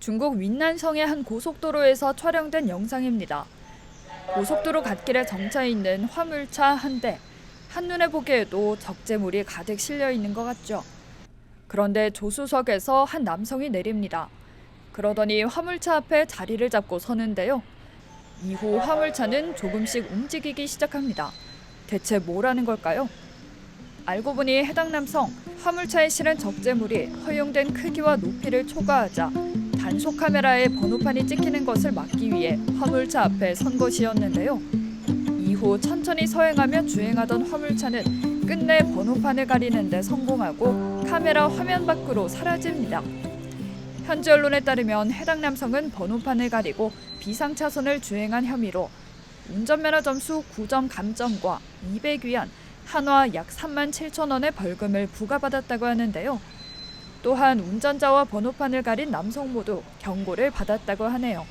중국 윈난성의 한 고속도로에서 촬영된 영상입니다. 고속도로 갓길에 정차 있는 화물차 한 대. 한눈에 보기에도 적재물이 가득 실려 있는 것 같죠. 그런데 조수석에서 한 남성이 내립니다. 그러더니 화물차 앞에 자리를 잡고 서는데요. 이후 화물차는 조금씩 움직이기 시작합니다. 대체 뭐라는 걸까요? 알고 보니 해당 남성 화물차에 실은 적재물이 허용된 크기와 높이를 초과하자 단속 카메라에 번호판이 찍히는 것을 막기 위해 화물차 앞에 선 것이었는데요. 이후 천천히 서행하며 주행하던 화물차는 끝내 번호판을 가리는 데 성공하고 카메라 화면 밖으로 사라집니다. 현지 언론에 따르면 해당 남성은 번호판을 가리고 비상차선을 주행한 혐의로 운전면허 점수 9점 감점과 200위안 한화 약 3만 7천 원의 벌금을 부과받았다고 하는데요. 또한 운전자와 번호판을 가린 남성 모두 경고를 받았다고 하네요.